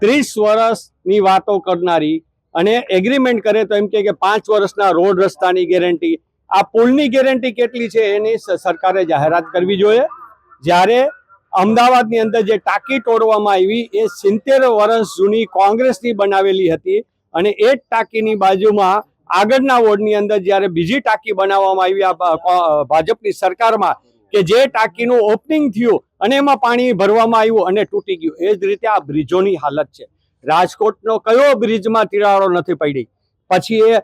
ત્રીસ વર્ષની વાતો કરનારી અને એગ્રીમેન્ટ કરે તો એમ કે પાંચ વર્ષના રોડ રસ્તાની ગેરંટી આ પુલની ગેરંટી કેટલી છે એની સરકારે જાહેરાત કરવી જોઈએ. જ્યારે અમદાવાદની અંદર જે ટાંકી તોડવામાં આવી એ સિત્તેર વર્ષ જૂની કોંગ્રેસની બનાવેલી હતી અને એ જ ટાંકીની બાજુમાં આગળના વોર્ડની અંદર જ્યારે બીજી ટાંકી બનાવવામાં આવી આ ભાજપની સરકારમાં કે જે ટાંકીનું ઓપનિંગ થયું અને એમાં પાણી ભરવામાં આવ્યું અને તૂટી ગયું. એ જ રીતે આ બ્રિજોની હાલત છે. રાજકોટનો કયો બ્રિજમાં તિરાડો નથી પડી? પછી એ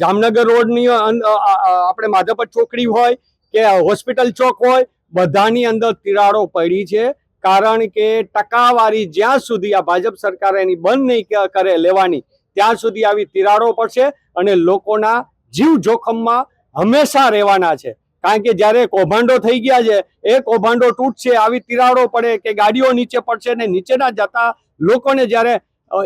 જામનગર રોડની આપણે માધવપત ચોકડી હોય કે હોસ્પિટલ ચોક હોય, બધાની અંદર તિરાડો પડી છે. કારણ કે ટકાવારી જ્યાં સુધી આ ભાજપ સરકાર એની બંધ નહીં કરે લેવાની, ત્યાં સુધી આવી તિરાડો પડશે અને લોકોના જીવ જોખમમાં હંમેશા રહેવાના છે. કારણ કે જ્યારે કૌભાંડો થઈ ગયા છે, એ કૌભાંડો તૂટશે, આવી તિરાડો પડે કે ગાડીઓ નીચે પડશે ને નીચેના જતા લોકોને જ્યારે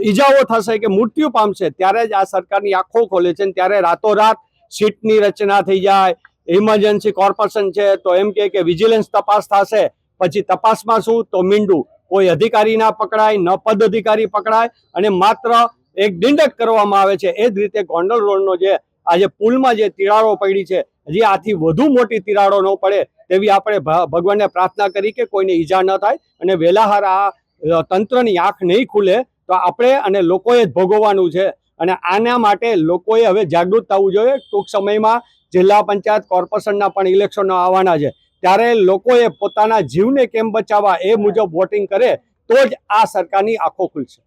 ઈજાઓ થશે કે મૃત્યુ પામશે, ત્યારે જ આ સરકારની આંખો ખોલે છે ત્યારે રાતોરાત સીટની રચના થઈ જાય, ઇમરજન્સી કોર્પોરેશન છે, તો એમ કહે કે વિજિલન્સ તપાસ થશે, પછી તપાસમાં શું? તો મીંડું. કોઈ અધિકારી ના પકડાય, ન પદ અધિકારી પકડાય, અને માત્ર એક દિંડક કરવામાં આવે છે, એ જ રીતે ગોંડલ રોડનો જે આજે પુલમાં જે તિરાડો પડી છે, હજી આથી વધુ મોટી તિરાડો ન પડે તેવી આપણે ભગવાનને પ્રાર્થના કરી કે કોઈને ઈજા ન થાય અને વહેલાહાર આ તંત્રની આંખ નહીં ખુલે તો આપણે અને લોકોએ જ ભોગવવાનું છે. અને આના માટે લોકોએ હવે જાગૃત થવું જોઈએ. ટૂંક સમયમાં જિલ્લા પંચાયત કોર્પોરેશનના પણ ઇલેક્શનો આવવાના છે. ત્યારે લોકોએ પોતાના જીવને કેમ બચાવવા એ મુજબ વોટિંગ કરે તો જ આ સરકારની આંખો ખુલશે.